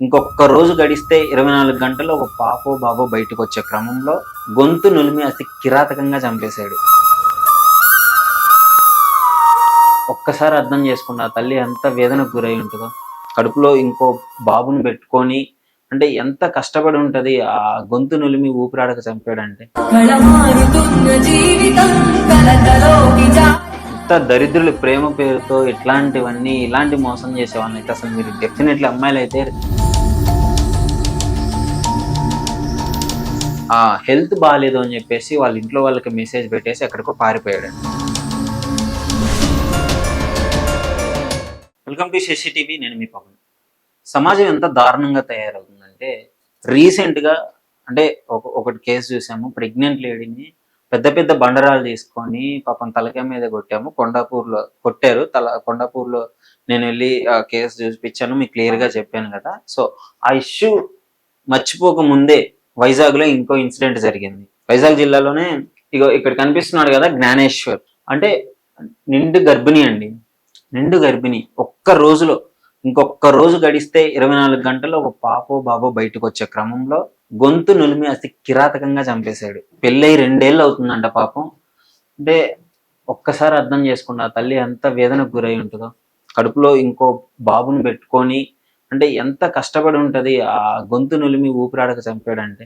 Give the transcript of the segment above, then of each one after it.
ఇంకొక రోజు గడిస్తే ఇరవై నాలుగు గంటల్లో ఒక పాపో బాబో బయటకు వచ్చే క్రమంలో గొంతు నులిమి అతి కిరాతకంగా చంపేశాడు. ఒక్కసారి అర్థం చేసుకున్న తల్లి ఎంత వేదనకు గురై ఉంటుందో. కడుపులో ఇంకో బాబుని పెట్టుకొని అంటే ఎంత కష్టపడి ఉంటది ఆ గొంతు నులిమి ఊపిరాడక చంపాడంటే. ఎంత దరిద్రులు ప్రేమ పేరుతో ఇట్లాంటివన్నీ ఇలాంటి మోసం చేసేవాళ్ళని అయితే అసలు మీరు డెఫినెట్లీ అమ్మాయిలు అయితే ఆ హెల్త్ బాగాలేదు అని చెప్పేసి వాళ్ళ ఇంట్లో వాళ్ళకి మెసేజ్ పెట్టేసి ఎక్కడికో పారిపోయాడు. వెల్కమ్ టు శశి టీవీ నేను మీ పవన్. సమాజం ఎంత దారుణంగా తయారవుతుందంటే రీసెంట్గా అంటే ఒక ఒకటి కేసు చూసాము. ప్రెగ్నెంట్ లేడీని పెద్ద పెద్ద బండరాలు తీసుకొని పాపం తలకాయ మీద కొట్టాము. కొండాపూర్లో కొట్టారు. తల కొండాపూర్లో నేను వెళ్ళి ఆ కేసు చూపించాను. మీకు క్లియర్గా చెప్పాను కదా. సో ఆ ఇష్యూ మర్చిపోక ముందే వైజాగ్లో ఇంకో ఇన్సిడెంట్ జరిగింది. వైజాగ్ జిల్లాలోనే ఇగో ఇక్కడ కనిపిస్తున్నాడు కదా జ్ఞానేశ్వర్. అంటే నిండు గర్భిణి అండి. నిండు గర్భిణి. ఒక్క రోజులో ఇంకొక రోజు గడిస్తే ఇరవై నాలుగు గంటల్లో ఒక పాపో బాబో బయటకు వచ్చే క్రమంలో గొంతు నులిమి అతి కిరాతకంగా చంపేశాడు. పెళ్ళై రెండేళ్ళు అవుతుందంట పాపం. అంటే ఒక్కసారి అర్థం చేసుకున్న ఆ తల్లి ఎంత వేదనకు గురై ఉంటుందో. కడుపులో ఇంకో బాబుని పెట్టుకొని అంటే ఎంత కష్టపడి ఉంటుంది ఆ గొంతు నులిమి ఊపిరాడక చంపాడంటే?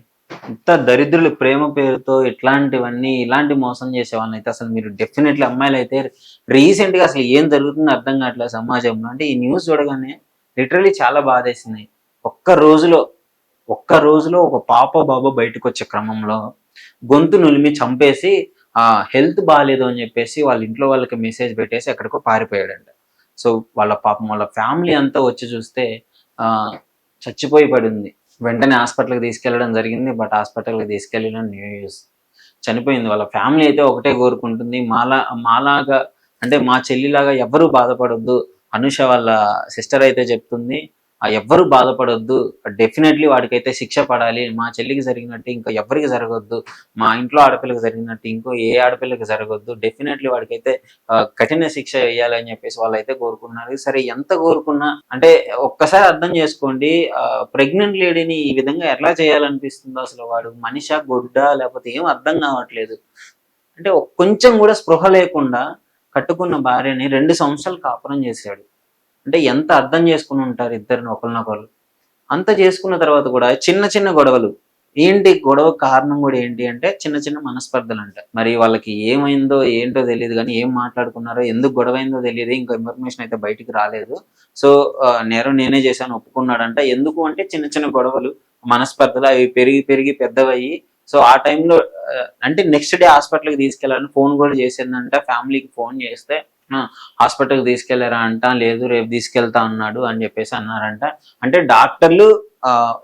ఇంత దరిద్రులు ప్రేమ పేరుతో ఇట్లాంటివన్నీ ఇలాంటి మోసం చేసే వాళ్ళని అయితే అసలు మీరు డెఫినెట్లీ అమ్మాయిలు అయితే రీసెంట్గా అసలు ఏం జరుగుతుందో అర్థం కావట్లేదు సమాజంలో. అంటే ఈ న్యూస్ చూడగానే లిటరలీ చాలా బాధేసింది. ఒక్క రోజులో ఒక్క రోజులో ఒక పాప బాబా బయటకు వచ్చే క్రమంలో గొంతు నులిమి చంపేసి ఆ హెల్త్ బాగాలేదు అని చెప్పేసి వాళ్ళ ఇంట్లో వాళ్ళకి మెసేజ్ పెట్టేసి ఎక్కడికో పారిపోయాడంట. సో వాళ్ళ పాపం వాళ్ళ ఫ్యామిలీ అంతా వచ్చి చూస్తే చచ్చిపోయి పడింది. వెంటనే హాస్పిటల్కి తీసుకెళ్ళడం జరిగింది. బట్ హాస్పిటల్కి తీసుకెళ్ళడం న్యూస్ చనిపోయింది. వాళ్ళ ఫ్యామిలీ అయితే ఒకటే కోరుకుంటుంది. మాలా మాలాగా అంటే మా చెల్లిలాగా ఎవరూ బాధపడొద్దు. అనుష వాళ్ళ సిస్టర్ అయితే చెప్తుంది. ఎవ్వరు బాధపడొద్దు. డెఫినెట్లీ వాడికైతే శిక్ష పడాలి. మా చెల్లికి జరిగినట్టు ఇంకా ఎవరికి జరగొద్దు. మా ఇంట్లో ఆడపిల్లకి జరిగినట్టు ఇంకో ఏ ఆడపిల్లకి జరగొద్దు. డెఫినెట్లీ వాడికైతే కఠిన శిక్ష వేయాలని చెప్పేసి వాళ్ళైతే కోరుకున్నారు సరే ఎంత కోరుకున్నా అంటే ఒక్కసారి అర్థం చేసుకోండి ప్రెగ్నెంట్ లేడీని ఈ విధంగా ఎట్లా చేయాలనిపిస్తుందో అసలు వాడు మనిష గొడ్డ లేకపోతే ఏం అర్థం కావట్లేదు. అంటే కొంచెం కూడా స్పృహ లేకుండా కట్టుకున్న భార్యని రెండు సంవత్సరాలు కాపురం చేశాడు. అంటే ఎంత అర్థం చేసుకుని ఉంటారు ఇద్దరిని ఒకరినొకరు అంత చేసుకున్న తర్వాత కూడా చిన్న చిన్న గొడవలు. ఏంటి గొడవ కారణం కూడా ఏంటి అంటే చిన్న చిన్న మనస్పర్ధలు అంట. మరి వాళ్ళకి ఏమైందో ఏంటో తెలియదు కానీ ఏం మాట్లాడుకున్నారో ఎందుకు గొడవ అయిందో తెలియదు ఇంకా ఇన్ఫర్మేషన్ అయితే బయటికి రాలేదు. సో నేరం నేనే చేశాను ఒప్పుకున్నాడంట. ఎందుకు అంటే చిన్న చిన్న గొడవలు మనస్పర్ధలు అవి పెరిగి పెరిగి పెద్దవయ్యి. సో ఆ టైంలో అంటే నెక్స్ట్ డే హాస్పిటల్కి తీసుకెళ్ళాలని ఫోన్ కూడా చేసిందంట. ఫ్యామిలీకి ఫోన్ చేస్తే హాస్పిటల్కి తీసుకెళ్ళారా అంట లేదు రేపు తీసుకెళ్తా అన్నాడు అని చెప్పేసి అన్నారంట. అంటే డాక్టర్లు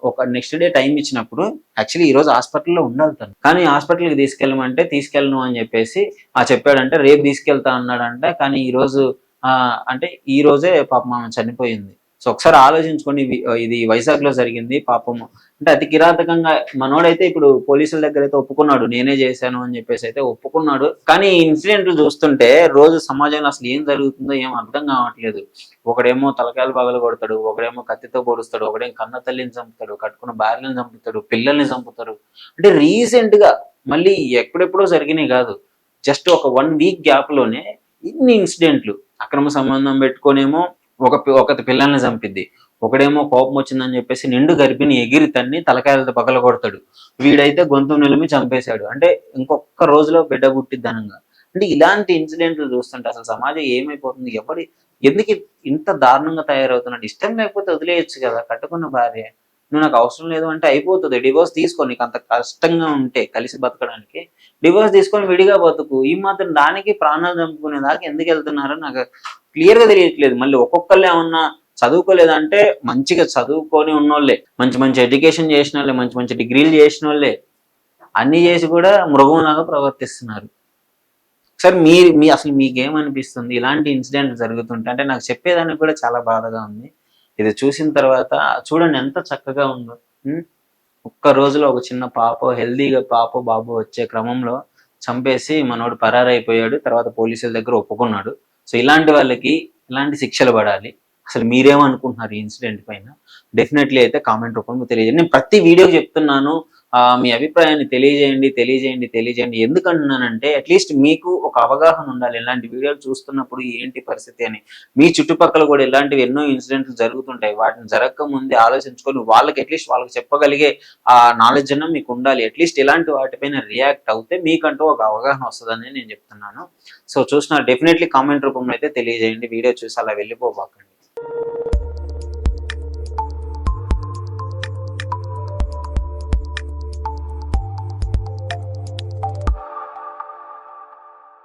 ఒక నెక్స్ట్ డే టైం ఇచ్చినప్పుడు యాక్చువల్లీ ఈ రోజు హాస్పిటల్లో ఉండాలి తను. కానీ హాస్పిటల్కి తీసుకెళ్ళమంటే తీసుకెళ్ళను అని చెప్పేసి ఆ చెప్పాడంటే రేపు తీసుకెళ్తా అన్నాడంట. కానీ ఈ రోజు ఆ, అంటే ఈ రోజే పాపం చనిపోయింది. సో ఒకసారి ఆలోచించుకొని ఇది వైజాగ్లో జరిగింది పాపం అంటే అతి కిరాతకంగా మనోడైతే ఇప్పుడు పోలీసుల దగ్గర అయితే ఒప్పుకున్నాడు నేనే చేశాను అని చెప్పేసి అయితే ఒప్పుకున్నాడు. కానీ ఈ ఇన్సిడెంట్లు చూస్తుంటే రోజు సమాజంలో అసలు ఏం జరుగుతుందో ఏం అర్థం కావట్లేదు. ఒకడేమో తలకాయలు పగలు కొడతాడు ఒకడేమో కత్తితో పొడుస్తాడు ఒకడేమో కన్న తల్లిని చంపుతాడు కట్టుకున్న భార్యని చంపుతాడు పిల్లల్ని చంపుతాడు. అంటే రీసెంట్గా మళ్ళీ ఎప్పుడెప్పుడో జరిగినాయి కాదు. జస్ట్ ఒక వన్ వీక్ గ్యాప్లోనే ఇన్ని ఇన్సిడెంట్లు అక్రమ సంబంధం పెట్టుకొనేమో ఒక పి- ఒక పిల్లల్ని చంపిద్ది. ఒకడేమో కోపం వచ్చిందని చెప్పేసి నిండు గర్భిణి ఎగిరి తన్ని తలకాయలతో పగల కొడతాడు. వీడైతే గొంతు నిలిమి చంపేశాడు. అంటే ఇంకొక రోజులో బిడ్డ పుట్టిద్దనంగా అంటే ఇలాంటి ఇన్సిడెంట్లు చూస్తుంటే అసలు సమాజం ఏమైపోతుంది? ఎవరి ఎందుకు ఇంత దారుణంగా తయారవుతున్నాడు? ఇష్టం లేకపోతే వదిలేయచ్చు కదా కట్టుకున్న భార్య. నువ్వు నాకు అవసరం లేదు అంటే అయిపోతుంది. డివోర్స్ తీసుకో నీకు అంత కష్టంగా ఉంటే కలిసి బతకడానికి. డివోర్స్ తీసుకొని విడిగా బతుకు. ఈ మాత్రం దానికి ప్రాణాలు చంపుకునే దాకా ఎందుకు వెళ్తున్నారో నాకు క్లియర్గా తెలియట్లేదు. మళ్ళీ ఒక్కొక్కళ్ళు ఏమన్నా చదువుకోలేదంటే మంచిగా చదువుకొని ఉన్నోళ్ళే. మంచి మంచి ఎడ్యుకేషన్ చేసిన వాళ్ళే మంచి మంచి డిగ్రీలు చేసిన వాళ్ళే అన్నీ చేసి కూడా మృగంలాగా ప్రవర్తిస్తున్నారు. సార్ మీ మీ అసలు మీకేమనిపిస్తుంది? ఇలాంటి ఇన్సిడెంట్ జరుగుతుంటే అంటే నాకు చెప్పేదానికి కూడా చాలా బాధగా ఉంది. ఇది చూసిన తర్వాత చూడండి ఎంత చక్కగా ఉందో. ఒక్క రోజులో ఒక చిన్న పాప హెల్దీగా పాప బాబు వచ్చే క్రమంలో చంపేసి మనోడు పరారైపోయాడు. తర్వాత పోలీసుల దగ్గర ఒప్పుకున్నాడు. సో ఇలాంటి వాళ్ళకి ఇలాంటి శిక్షలు పడాలి. అసలు మీరేమనుకుంటున్నారు ఈ ఇన్సిడెంట్ పైన? డెఫినెట్లీ అయితే కామెంట్ రూపంలో తెలియజేయండి. నేను ప్రతి వీడియో చెప్తున్నాను మీ అభిప్రాయాన్ని తెలియజేయండి తెలియజేయండి తెలియజేయండి. ఎందుకంటున్నానంటే అట్లీస్ట్ మీకు ఒక అవగాహన ఉండాలి. ఇలాంటి వీడియోలు చూస్తున్నప్పుడు ఏంటి పరిస్థితి అని. మీ చుట్టుపక్కల కూడా ఇలాంటివి ఎన్నో ఇన్సిడెంట్లు జరుగుతుంటాయి. వాటిని జరగక ముందే ఆలోచించుకొని వాళ్ళకి అట్లీస్ట్ వాళ్ళకి చెప్పగలిగే ఆ నాలెడ్జ్ అన్న మీకు ఉండాలి. అట్లీస్ట్ ఇలాంటి వాటిపైన రియాక్ట్ అవుతే మీకంటూ ఒక అవగాహన వస్తుందని నేను చెప్తున్నాను. సో చూసిన డెఫినెట్లీ కామెంట్ రూపంలో అయితే తెలియజేయండి. వీడియో చూసి అలా వెళ్ళిపోబాకండి Thank you.